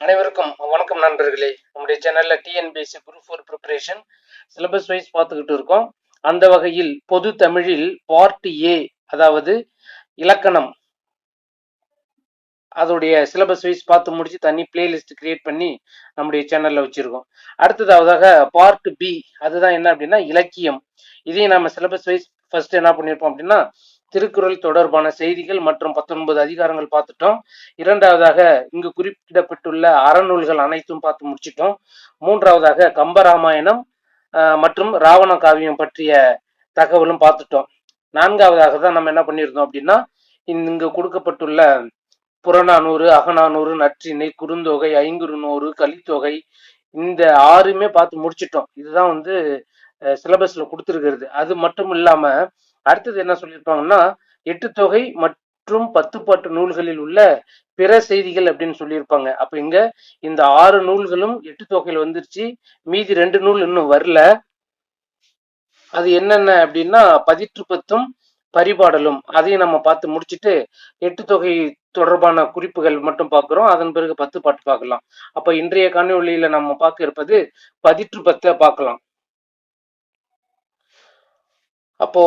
அனைவருக்கும் வணக்கம் நண்பர்களே. நம்முடைய சேனல்ல TNPSC group four preparation syllabus wise பார்த்துக்கிட்டு இருக்கோம். அந்த வகையில் பொது தமிழில் பார்ட் ஏ அதாவது இலக்கணம் அதோடைய சிலபஸ் வைஸ் பார்த்து முடிச்சு தனி பிளேலிஸ்ட் கிரியேட் பண்ணி நம்முடைய சேனல்ல வச்சிருக்கோம். அடுத்ததாவதாக பார்ட் பி அதுதான் என்ன அப்படின்னா இலக்கியம். இதையும் நம்ம சிலபஸ் வைஸ் ஃபர்ஸ்ட் என்ன பண்ணியிருப்போம் அப்படின்னா திருக்குறள் தொடர்பான செய்திகள் மற்றும் பத்தொன்பது அதிகாரங்கள் பார்த்துட்டோம். இரண்டாவதாக இங்கு குறிப்பிடப்பட்டுள்ள அறநூல்கள் அனைத்தும் பார்த்து முடிச்சிட்டோம். மூன்றாவதாக கம்பராமாயணம் ஆஹ், மற்றும் ராவண காவியம் பற்றிய தகவலும் பார்த்துட்டோம். நான்காவதாக தான் நம்ம என்ன பண்ணியிருந்தோம் அப்படின்னா இங்கு கொடுக்கப்பட்டுள்ள புறநானூறு அகநானூறு நற்றிணை குறுந்தொகை ஐங்குறுநூறு கலித்தொகை இந்த ஆறுமே பார்த்து முடிச்சிட்டோம். இதுதான் வந்து சிலபஸ்ல கொடுத்துருக்கிறது. அது மட்டும் இல்லாம அடுத்தது என்ன சொல்லியிருப்பாங்கன்னா எட்டு தொகை மற்றும் பத்து பாட்டு நூல்களில் உள்ள பிற செய்திகள் அப்படின்னு சொல்லியிருப்பாங்க. அப்ப இங்க இந்த ஆறு நூல்களும் எட்டு தொகையில் வந்துருச்சு. மீதி ரெண்டு நூல் இன்னும் வரல. அது என்னென்ன அப்படின்னா பதிற்று பத்தும் பரிபாடலும். அதையும் நம்ம பார்த்து முடிச்சிட்டு எட்டு தொகை தொடர்பான குறிப்புகள் மட்டும் பார்க்குறோம். அதன் பிறகு பத்து பாட்டு பார்க்கலாம். அப்ப இன்றைய காணொலியில நம்ம பார்க்க இருப்பது பதிற்று பத்தை பார்க்கலாம். அப்போ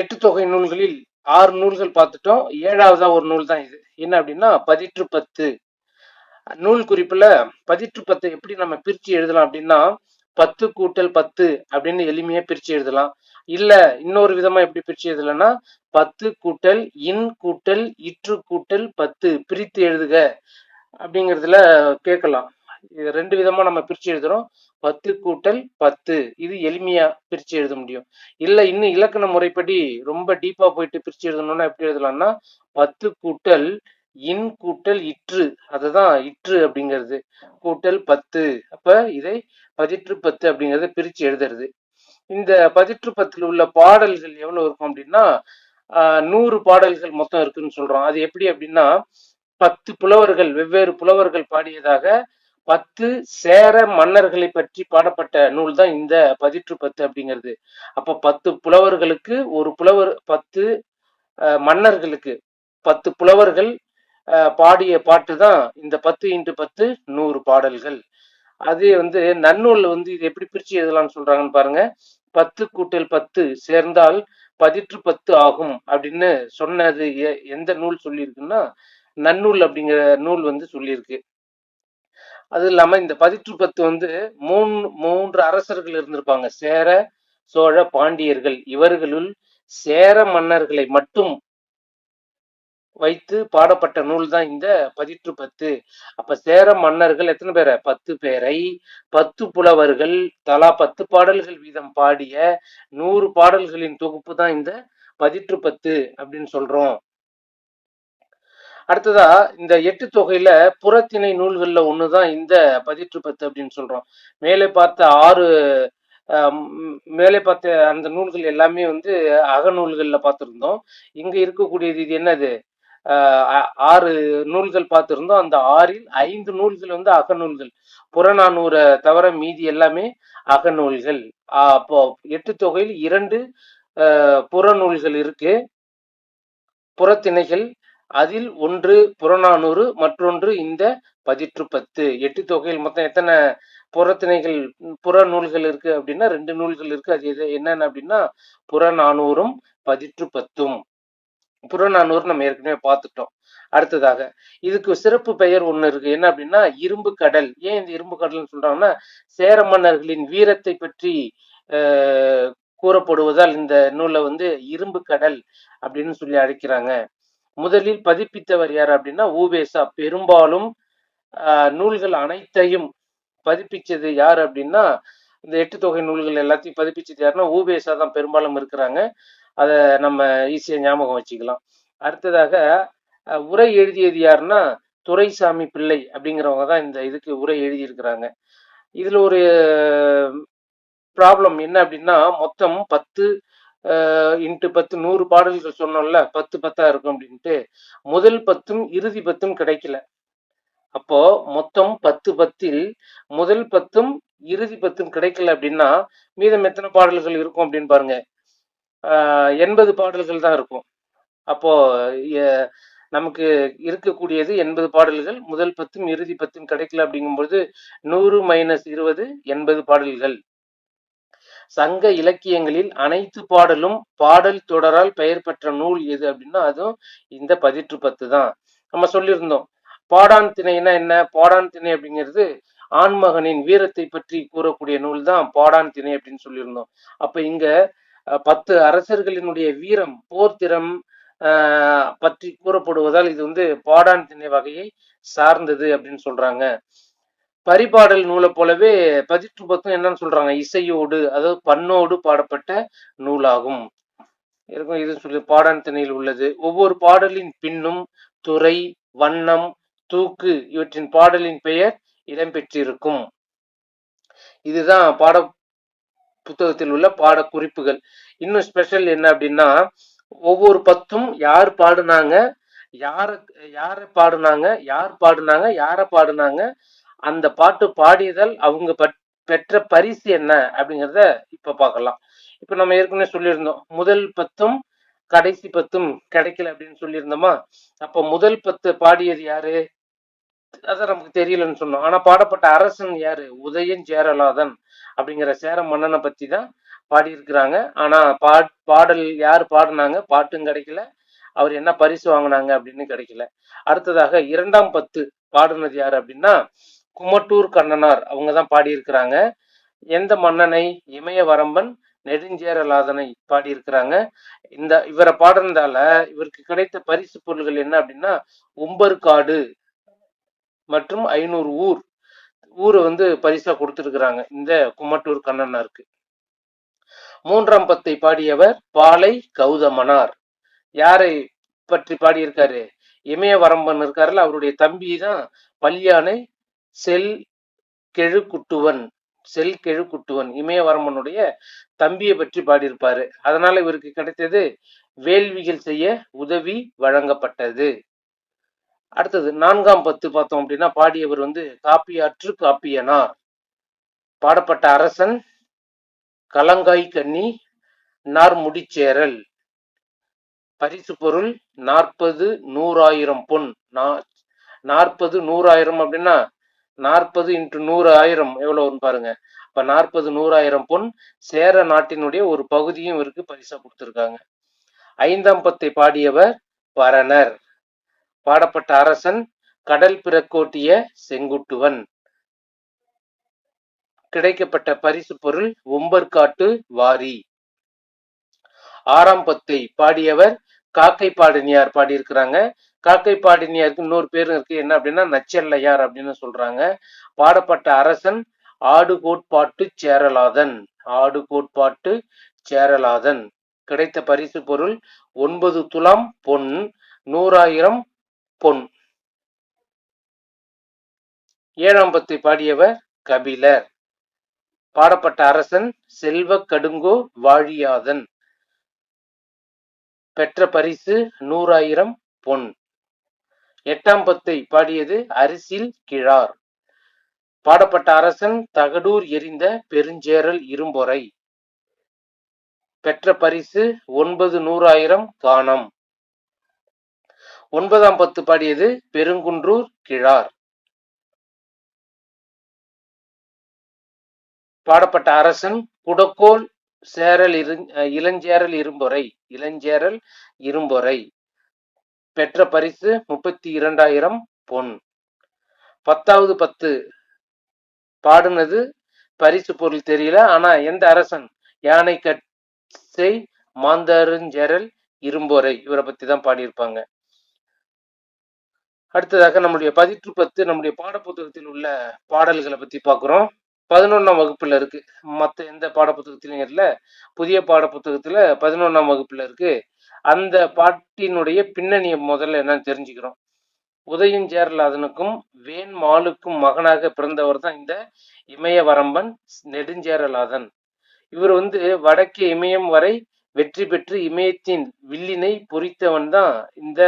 எட்டு தொகை நூல்களில் ஆறு நூல்கள் பார்த்துட்டோம். ஏழாவதா ஒரு நூல் தான் இது. என்ன அப்படின்னா பதிற்று பத்து. நூல் குறிப்புல பதிற்று பத்து எப்படி நம்ம பிரிச்சு எழுதலாம் அப்படின்னா பத்து கூட்டல் பத்து அப்படின்னு எளிமையா பிரிச்சு எழுதலாம். இல்ல இன்னொரு விதமா எப்படி பிரிச்சு எழுதலாம்னா பத்து கூட்டல் இன் கூட்டல் இற்று கூட்டல் பத்து பிரித்து எழுதுக அப்படிங்கிறதுல கேட்கலாம். இது ரெண்டு விதமா நம்ம பிரிச்சு எழுதுறோம். பத்து கூட்டல் பத்து. இது எளிமையா பிரிச்சு எழுத முடியும். இல்ல இன்னும் இலக்கண முறைப்படி ரொம்ப டீப்பா போயிட்டு பிரிச்சு எழுதணும்னா எப்படி எழுதலாம்னா பத்து கூட்டல் இன் கூட்டல் இற்று. அதுதான் இற்று அப்படிங்கிறது. கூட்டல் பத்து. அப்ப இதை பதிற்று பத்து அப்படிங்கறத பிரிச்சு எழுதுறது. இந்த பதிற்று பத்துல உள்ள பாடல்கள் எவ்வளவு இருக்கும் அப்படின்னா ஆஹ் நூறு பாடல்கள் மொத்தம் இருக்குன்னு சொல்றோம். அது எப்படி அப்படின்னா பத்து புலவர்கள் வெவ்வேறு புலவர்கள் பாடியதாக பத்து சேர மன்னர்களை பற்றி பாடப்பட்ட நூல் தான் இந்த பதிற்று பத்து அப்படிங்கிறது. அப்ப பத்து புலவர்களுக்கு ஒரு புலவர் பத்து மன்னர்களுக்கு பத்து புலவர்கள் பாடிய பாட்டு தான் இந்த பத்து இன்ட்டு பத்து நூறு பாடல்கள். அது வந்து நன்னூல்ல வந்து இது எப்படி பிரிச்சு எழுதலாம்னு சொல்றாங்கன்னு பாருங்க. பத்து கூட்டல் பத்து சேர்ந்தால் பதிற்று பத்து ஆகும் அப்படின்னு சொன்னது எ- எந்த நூல் சொல்லியிருக்குன்னா நன்னூல் அப்படிங்கிற நூல் வந்து சொல்லியிருக்கு. அது இல்லாம இந்த பதிற்றுப்பத்து வந்து மூணு மூன்று அரசர்கள் இருந்திருப்பாங்க. சேர சோழ பாண்டியர்கள். இவர்களுள் சேர மன்னர்களை மட்டும் வைத்து பாடப்பட்ட நூல் தான் இந்த பதிற்று பத்து அப்ப சேர மன்னர்கள் எத்தனை பேரை? பத்து பேரை. பத்து புலவர்கள் தலா பத்து பாடல்கள் வீதம் பாடிய நூறு பாடல்களின் தொகுப்பு தான் இந்த பதிற்று பத்து அப்படின்னு சொல்றோம். அடுத்ததா இந்த எட்டு தொகையில புறத்திணை நூல்கள்ல ஒண்ணுதான் இந்த பதிற்று பத்து அப்படின்னு சொல்றோம். மேலே பார்த்த ஆறு மேலே பார்த்த அந்த நூல்கள் எல்லாமே வந்து அகநூல்கள்ல பார்த்துருந்தோம். இங்க இருக்கக்கூடியது இது என்னது? ஆறு நூல்கள் பார்த்துருந்தோம். அந்த ஆறில் ஐந்து நூல்கள் வந்து அகநூல்கள். புறநானூரை தவிர மீதி எல்லாமே அகநூல்கள். அப்போ எட்டு தொகையில் இரண்டு புறநூல்கள் இருக்கு. புறத்திணைகள் அதில் ஒன்று புறநானூறு மற்றொன்று இந்த பதிற்று பத்து எட்டு தொகையில் மொத்தம் எத்தனை புறத்திணைகள் புற நூல்கள் இருக்கு அப்படின்னா ரெண்டு நூல்கள் இருக்கு. அது எது என்னென்ன அப்படின்னா புறநானூறும் பதிற்று பத்தும் புறநானூறு நம்ம ஏற்கனவே பார்த்துட்டோம். அடுத்ததாக இதுக்கு சிறப்பு பெயர் ஒண்ணு இருக்கு. என்ன அப்படின்னா இரும்பு கடல். ஏன் இந்த இரும்பு கடல்னு சொல்றாங்கன்னா சேர மன்னர்களின் வீரத்தை பற்றி கூறப்படுவதால் இந்த நூலை வந்து இரும்பு கடல் அப்படின்னு சொல்லி அழைக்கிறாங்க. முதலில் பதிப்பித்தவர் யார் அப்படின்னா ஊபேசா. பெரும்பாலும் ஆஹ், நூல்கள் அனைத்தையும் பதிப்பிச்சது யார் அப்படின்னா இந்த எட்டு தொகை நூல்கள் எல்லாத்தையும் பதிப்பிச்சது யாருன்னா ஊபேசா தான் பெரும்பாலும் இருக்கிறாங்க. அதை நம்ம ஈஸியாக ஞாபகம் வச்சுக்கலாம். அடுத்ததாக உரை எழுதியது யாருன்னா துரைசாமி பிள்ளை அப்படிங்கிறவங்க தான் இந்த இதுக்கு உரை எழுதியிருக்கிறாங்க. இதில் ஒரு ப்ராப்ளம் என்ன அப்படின்னா மொத்தம் பத்து இன்ட்டு பத்து நூறு பாடல்கள் சொன்னோம்ல பத்து பத்தா இருக்கும் அப்படின்ட்டு முதல் பத்தும் இறுதி பத்தும் கிடைக்கல. அப்போ மொத்தம் பத்து பத்தில் முதல் பத்தும் இறுதி பத்தும் கிடைக்கல அப்படின்னா மீதம் எத்தனை பாடல்கள் இருக்கும் அப்படின்னு பாருங்க. எண்பது பாடல்கள் தான் இருக்கும். அப்போ நமக்கு இருக்கக்கூடியது எண்பது பாடல்கள் முதல் பத்தும் இறுதி பத்தும் கிடைக்கல அப்படிங்கும்போது நூறு மைனஸ் இருபது எண்பது பாடல்கள். சங்க இலக்கியங்களில் அனைத்து பாடலும் பாடல் தொடரால் பெயர் பெற்ற நூல் எது அப்படின்னா அதுவும் இந்த பதிற்று பத்து தான். நம்ம சொல்லியிருந்தோம். பாடான் திணைனா என்ன? பாடான் திணை அப்படிங்கிறது ஆண்மகனின் வீரத்தை பற்றி கூறக்கூடிய நூல் தான் பாடான் திணை அப்படின்னு சொல்லியிருந்தோம். அப்ப இங்க பத்து அரசர்களினுடைய வீரம் போர்த்திறம் ஆஹ், பற்றி கூறப்படுவதால் இது வந்து பாடான் திணை வகையை சார்ந்தது அப்படின்னு சொல்றாங்க. பரிபாடல் நூலை போலவே பதிற்று பத்தும் என்னன்னு சொல்றாங்க. இசையோடு அதாவது பண்ணோடு பாடப்பட்ட நூலாகும். இருக்கும் இது சொல்லி பாடான் திணையில் உள்ளது. ஒவ்வொரு பாடலின் பின்னும் துறை வண்ணம் தூக்கு இவற்றின் பாடலின் பெயர் இடம்பெற்றிருக்கும். இதுதான் பாட புத்தகத்தில் உள்ள பாட குறிப்புகள் இன்னும் ஸ்பெஷல் என்ன அப்படின்னா ஒவ்வொரு பத்தும் யார் பாடுனாங்க? யார யாரை பாடுனாங்க? யார் பாடுனாங்க? யாரை பாடுனாங்க? அந்த பாட்டு பாடியதால் அவங்க பட்- பெற்ற பரிசு என்ன அப்படிங்கிறத இப்ப பார்க்கலாம். இப்ப நம்ம ஏற்கனவே சொல்லியிருந்தோம் முதல் பத்தும் கடைசி பத்தும் கிடைக்கல அப்படின்னு சொல்லியிருந்தோமா? அப்ப முதல் பத்து பாடியது யாரு? அதான் நமக்கு தெரியலன்னு சொன்னோம். ஆனா பாடப்பட்ட அரசன் யாரு? உதயன் சேரலாதன் அப்படிங்கிற சேர மன்னனை பத்தி தான் பாடியிருக்கிறாங்க. ஆனா பா பாடல் யார் பாடினாங்க? பாட்டும் கிடைக்கல. அவர் என்ன பரிசு வாங்கினாங்க அப்படின்னு கிடைக்கல. அடுத்ததாக இரண்டாம் பத்து பாடுனது யாரு அப்படின்னா குமட்டூர் கண்ணனார் அவங்க தான் பாடியிருக்கிறாங்க. எந்த மன்னனை? இமயவரம்பன் நெடுஞ்சேரலாதனை பாடியிருக்கிறாங்க. இந்த இவரை பாடுறதால இவருக்கு கிடைத்த பரிசு பொருள்கள் என்ன அப்படின்னா உம்பர்காடு மற்றும் ஐநூறு ஊர். ஊரை வந்து பரிசா கொடுத்திருக்கிறாங்க இந்த குமட்டூர் கண்ணனாருக்கு. மூன்றாம் பத்தை பாடியவர் பாலை கௌதமனார். யாரை பற்றி பாடியிருக்காரு? இமயவரம்பன் இருக்காருல்ல அவருடைய தம்பி தான் பல்யானை செல் கெழுக்குட்டுவன் செல் கெழுக்குட்டுவன் இமயவர்மனுடைய தம்பியை பற்றி பாடியிருப்பாரு. அதனால இவருக்கு கிடைத்தது வேள்விகள் செய்ய உதவி வழங்கப்பட்டது. அடுத்தது நான்காம் பத்து பார்த்தோம் அப்படின்னா பாடியவர் வந்து காப்பியாற்று காப்பியனார். பாடப்பட்ட அரசன் கலங்காய் கன்னி நார்முடிச்சேரல் பரிசு பொருள் நாற்பது நூறாயிரம் பொன். நா- நாற்பது நூறாயிரம் அப்படின்னா நாற்பது இன்ட்டு நூறு ஆயிரம் எவ்வளவுன்னு பாருங்க. அப்ப நாற்பது நூறாயிரம் பொன் சேர நாட்டினுடைய ஒரு பகுதியும் இவருக்கு பரிசா கொடுத்திருக்காங்க. ஐந்தாம் பத்தை பாடியவர் பரணர். பாடப்பட்ட அரசன் கடல் பிறக்கோட்டிய செங்குட்டுவன். கிடைக்கப்பட்ட பரிசு பொருள் உம்பர்காட்டு வாரி. ஆறாம் பத்தை பாடியவர் காக்கை பாடினியார் பாடியிருக்கிறாங்க. காக்கை பாடினியாருக்கு இன்னொரு பேரும் இருக்கு. என்ன அப்படின்னா நச்செல்லையார் அப்படின்னு சொல்றாங்க. பாடப்பட்ட அரசன் ஆடு கோட்பாட்டு சேரலாதன். ஆடு கோட்பாட்டு சேரலாதன். கிடைத்த பரிசு பொருள் ஒன்பது துலாம் பொன் நூறாயிரம் பொன். ஏழாம் பத்தை பாடியவர் கபிலர். பாடப்பட்ட அரசன் செல்வ கடுங்கோ வாழியாதன். பெற்ற பரிசு நூறாயிரம் பொன். எட்டாம் பத்தை பாடியது அரிசில் கிழார். பாடப்பட்ட அரசன் தகடூர் எரிந்த பெருஞ்சேரல் இரும்பொறை. பெற்ற பரிசு ஒன்பது நூறாயிரம் காணம் ஒன்பதாம் பத்து பாடியது பெருங்குன்றூர் கிழார். பாடப்பட்ட அரசன் குடக்கோல் சேரல் இரு அஹ் இளஞ்சேரல் இரும்பொறை. இளஞ்சேரல் இரும்பொறை. பெற்ற பரிசு முப்பத்தி இரண்டாயிரம் பொன். பத்தாவது பத்து. பாடுனது பரிசு பொருள் தெரியல. ஆனா எந்த அரசன்? யானை கட்சை மாந்தருஞ்சரல் இரும்பொறை இவரை பத்தி தான் பாடியிருப்பாங்க. அடுத்ததாக நம்முடைய பதிற்று பத்து நம்முடைய பாடப்புத்தகத்தில் உள்ள பாடல்களை பத்தி பார்க்குறோம். பதினொன்னாம் வகுப்புல இருக்கு. மற்ற எந்த பாடப்புத்தகத்திலும் இல்ல புதிய பாடப்புத்தகத்துல பதினொன்னாம் வகுப்புல இருக்கு. அந்த பாட்டினுடைய பின்னணியை முதல்ல என்னன்னு தெரிஞ்சுக்கிறோம். உதயஞ்சேரலாதனுக்கும் வேன் மாலுக்கும் மகனாக பிறந்தவர் தான் இந்த இமயவரம்பன் நெடுஞ்சேரலாதன் இவர் வந்து வடக்கே இமயம் வரை வெற்றி பெற்று இமயத்தின் வில்லினை பொறித்தவன் தான் இந்த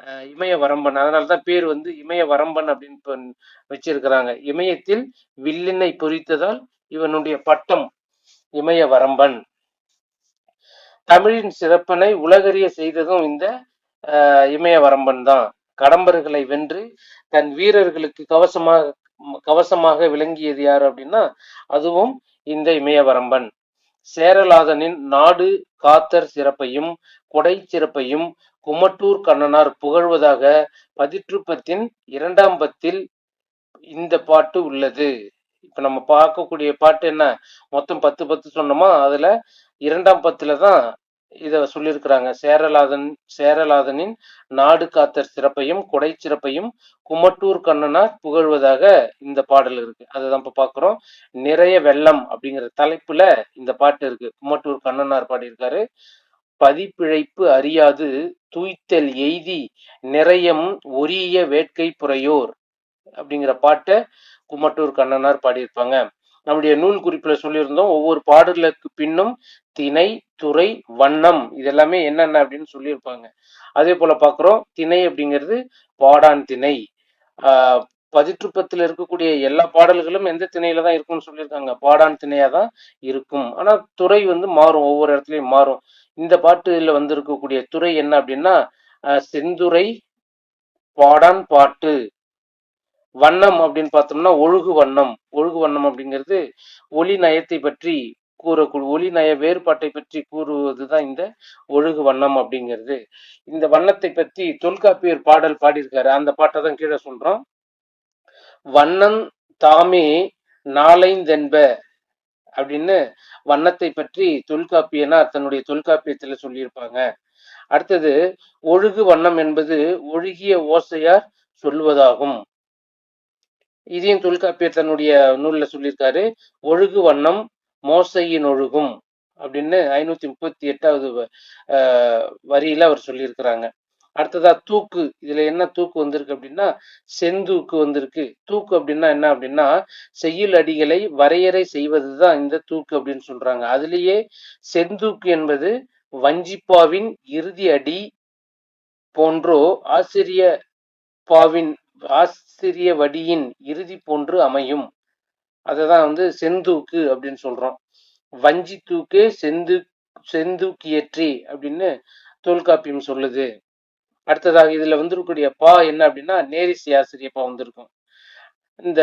அஹ், இமயவரம்பன். அதனாலதான் பேர் வந்து இமயவரம்பன் அப்படின்னு வச்சிருக்கிறாங்க. இமயத்தில் வில்லினை பொறித்ததால் இவனுடைய பட்டம் இமயவரம்பன். தமிழின் சிறப்பினை உலகறிய செய்ததும் இந்த இமயவரம்பன் தான். கடம்பர்களை வென்று தன் வீரர்களுக்கு கவசமாக கவசமாக விளங்கியது யார் அப்படின்னா அதுவும் இந்த இமயவரம்பன். சேரலாதனின் நாடு காத்தர் சிறப்பையும் கொடை சிறப்பையும் குமட்டூர் கண்ணனார் புகழ்வதாக பதிற்றுப்பத்தின் இரண்டாம் பத்தில் இந்த பாட்டு உள்ளது. இப்ப நம்ம பார்க்கக்கூடிய பாட்டு என்ன? மொத்தம் பத்து பத்து சொன்னோமா? அதுல இரண்டாம் பத்துல தான் இத சொல்லியிருக்கிறாங்க சேரலாதன் சேரலாதனின் நாடு காத்தர் சிறப்பையும் கொடை சிறப்பையும் குமட்டூர் கண்ணனார் புகழ்வதாக இந்த பாடல் இருக்கு. அதுதான் இப்ப பாக்குறோம். நிறைய வெள்ளம் அப்படிங்கிற தலைப்புல இந்த பாட்டு இருக்கு. குமட்டூர் கண்ணனார் பாடியிருக்காரு. பதிப்பிழைப்பு அறியாது தூய்த்தல் எய்தி நிறையம் ஒரிய வேட்கை புறையோர் அப்படிங்கிற பாட்டை குமட்டூர் கண்ணனார் பாடியிருப்பாங்க. நம்முடைய நூல் குறிப்பில் சொல்லியிருந்தோம். ஒவ்வொரு பாடலுக்கு பின்னும் திணை துறை வண்ணம் இதெல்லாமே என்னென்ன அப்படின்னு சொல்லியிருப்பாங்க. அதே போல பார்க்குறோம். திணை அப்படிங்கிறது பாடான் திணை. பதிற்றுப்பத்தில் இருக்கக்கூடிய எல்லா பாடல்களும் எந்த திணையில தான் இருக்கும்னு சொல்லியிருக்காங்க. பாடான் திணையா தான் இருக்கும். ஆனா துறை வந்து மாறும். ஒவ்வொரு இடத்துலையும் மாறும். இந்த பாட்டுல வந்து இருக்கக்கூடிய துறை என்ன அப்படின்னா செந்துறை பாடான் பாட்டு. வண்ணம் அப்படின்னு பார்த்தோம்னா ஒழுகு வண்ணம். ஒழுகு வண்ணம் அப்படிங்கிறது ஒளி நயத்தை பற்றி கூறக்கூடிய ஒளி நய வேறுபாட்டை பற்றி கூறுவதுதான் இந்த ஒழுகு வண்ணம் அப்படிங்கிறது. இந்த வண்ணத்தை பற்றி தொல்காப்பியர் பாடல் பாடியிருக்காரு. அந்த பாட்டை தான் கீழே சொல்றோம். வண்ணம் தாமே நாளைந்தென்ப அப்படின்னு வண்ணத்தை பற்றி தொல்காப்பியனார் தன்னுடைய தொல்காப்பியத்துல சொல்லியிருப்பாங்க. அடுத்தது ஒழுகு வண்ணம் என்பது ஒழுகிய ஓசையார் சொல்வதாகும். இதையும் தொல்காப்பியர் தன்னுடைய நூல்ல சொல்லியிருக்காரு ஒழுகு வண்ணம் மோசையின் ஒழுகும் அப்படின்னு ஐநூத்தி முப்பத்தி எட்டாவது வரியில அவர் சொல்லியிருக்கிறாங்க. அடுத்ததா தூக்கு இதுல என்ன தூக்கு வந்திருக்கு அப்படின்னா செந்தூக்கு வந்திருக்கு. தூக்கு அப்படின்னா என்ன அப்படின்னா செய்யுள் அடிகளை வரையறை செய்வதுதான் இந்த தூக்கு அப்படின்னு சொல்றாங்க. அதுலேயே செந்தூக்கு என்பது வஞ்சிப்பாவின் இறுதி அடி போன்றோ ஆசிரிய பாவின் ஆசிரிய வடியின் இறுதி போன்று அமையும். அதைதான் வந்து செந்தூக்கு அப்படின்னு சொல்றோம். வஞ்சி தூக்கு செந்து செந்தூக்கியற்றி அப்படின்னு தொல்காப்பியம் சொல்லுது. அடுத்ததாக இதுல வந்திருக்கக்கூடிய பா என்ன அப்படின்னா நேரிசை ஆசிரிய பா வந்திருக்கும். இந்த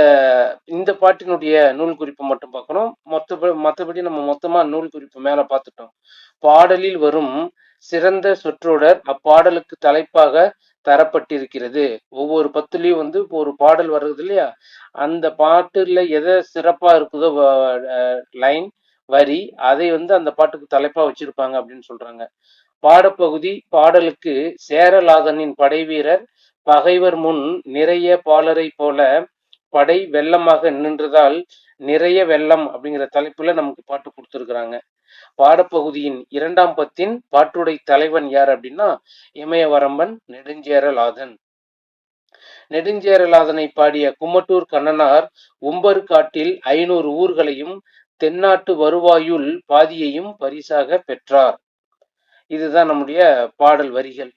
இந்த பாட்டினுடைய நூல் குறிப்பை மட்டும் பார்க்கணும். மொத்த மற்றபடி நம்ம மொத்தமா நூல் குறிப்பு மேல பார்த்துட்டோம். பாடலில் வரும் சிறந்த சொற்றொடர் அப்பாடலுக்கு தலைப்பாக தரப்பட்டிருக்கிறது. ஒவ்வொரு பத்துலயும் வந்து இப்போ ஒரு பாடல் வர்றது இல்லையா? அந்த பாட்டுல எதை சிறப்பா இருக்குதோ லைன் வரி அதை வந்து அந்த பாட்டுக்கு தலைப்பா வச்சிருப்பாங்க அப்படின்னு சொல்றாங்க. பாடப்பகுதி பாடலுக்கு சேரலாதனின் படைவீரர் பகைவர் முன் நிறைய பாலரை போல படை வெள்ளமாக நின்றதால் நிறைய வெள்ளம் அப்படிங்கிற தலைப்புல நமக்கு பாட்டு கொடுத்துருக்குறாங்க. பாடப்பகுதியின் இரண்டாம் பத்தின் பாட்டுடை தலைவன் யார் அப்படின்னா இமயவரம்பன் நெடுஞ்சேரலாதன். நெடுஞ்சேரலாதனை பாடிய குமட்டூர் கண்ணனார் உம்பர் காட்டில் ஐநூறு ஊர்களையும் தென்னாட்டு வருவாயுள் பாதியையும் பரிசாக பெற்றார். இதுதான் நம்முடைய பாடல் வரிகள்.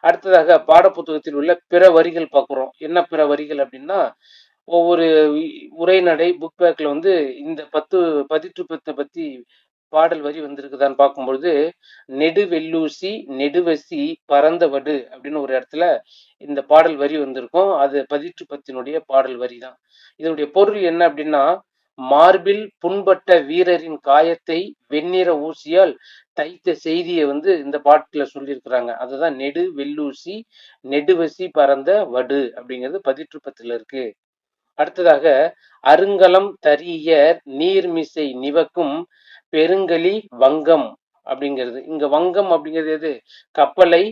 அடுத்ததாக பாடப்புத்தகத்தில் உள்ள பிற வரிகள் பார்க்குறோம். என்ன பிற வரிகள் அப்படின்னா ஒவ்வொரு உரைநடை புக் பேக்ல வந்து இந்த பத்து பதிற்றுப்பத்தை பற்றி பத்தி பாடல் வரி வந்திருக்குதான்னு பார்க்கும்பொழுது நெடுவெல்லூசி நெடுவசி பறந்தவடு அப்படின்னு ஒரு இடத்துல இந்த பாடல் வரி வந்திருக்கும். அது பதிற்று பத்தினுடைய பாடல் வரி தான் இதனுடைய பொருள் என்ன அப்படின்னா மார்பில் புண்பட்ட வீரரின் காயத்தை வெண்ணிற ஊசியால் தைத்த செய்தியை வந்து இந்த பாட்டுல சொல்லியிருக்கிறாங்க. அதுதான் நெடு வெள்ளூசி நெடுவசி பறந்த வடு அப்படிங்கிறது பதிற்று இருக்கு. அடுத்ததாக அருங்கலம் தரிய நீர்மிசை நிவக்கும் பெருங்கலி வங்கம் அப்படிங்கிறது. இங்க வங்கம் அப்படிங்கிறது எது? கப்பலை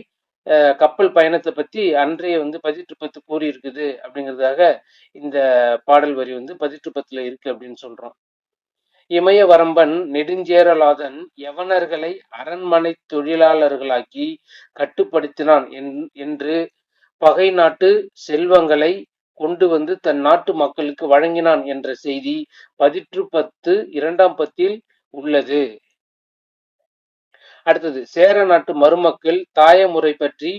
கப்பல் பயணத்தை பத்தி அன்றைய வந்து பதிற்று பத்து கூறி இருக்குது அப்படிங்கிறதுக்காக இந்த பாடல் வரி வந்து பதிற்று பத்துல இருக்கு அப்படின்னு சொல்றோம். இமய வரம்பன் நெடுஞ்சேரலாதன் யவனர்களை அரண்மனை தொழிலாளர்களாக்கி கட்டுப்படுத்தினான் என்று பகை நாட்டு செல்வங்களை கொண்டு வந்து தன் நாட்டு மக்களுக்கு வழங்கினான் என்ற செய்தி பதிற்று பத்து இரண்டாம் பத்தில் உள்ளது. அடுத்தது சேர நாட்டு மருமக்கள் தாயமுறை பற்றி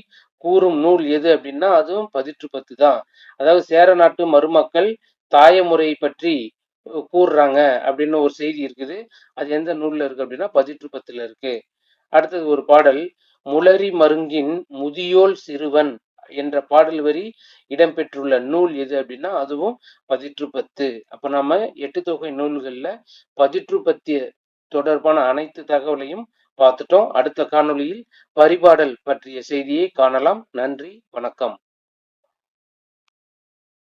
கூறும் நூல் எது அப்படின்னா அதுவும் பதிற்று பத்து தான். அதாவது சேர நாட்டு மருமக்கள் தாயமுறை பற்றி கூறுறாங்க அப்படின்னு ஒரு செய்தி இருக்குது. அது எந்த நூல்ல இருக்கு அப்படின்னா பதிற்று பத்துல இருக்கு. அடுத்தது ஒரு பாடல் முளரி மருங்கின் முதியோல் சிறுவன் என்ற பாடல் வரி இடம்பெற்றுள்ள நூல் எது அப்படின்னா அதுவும் பதிற்று பத்து. அப்ப நம்ம எட்டு தொகை நூல்கள்ல பதிற்று பத்து தொடர்பான அனைத்து தகவலையும் பார்த்துட்டோம். அடுத்த காணொளியில் பரிபாடல் பற்றிய செய்தியை காணலாம். நன்றி. வணக்கம்.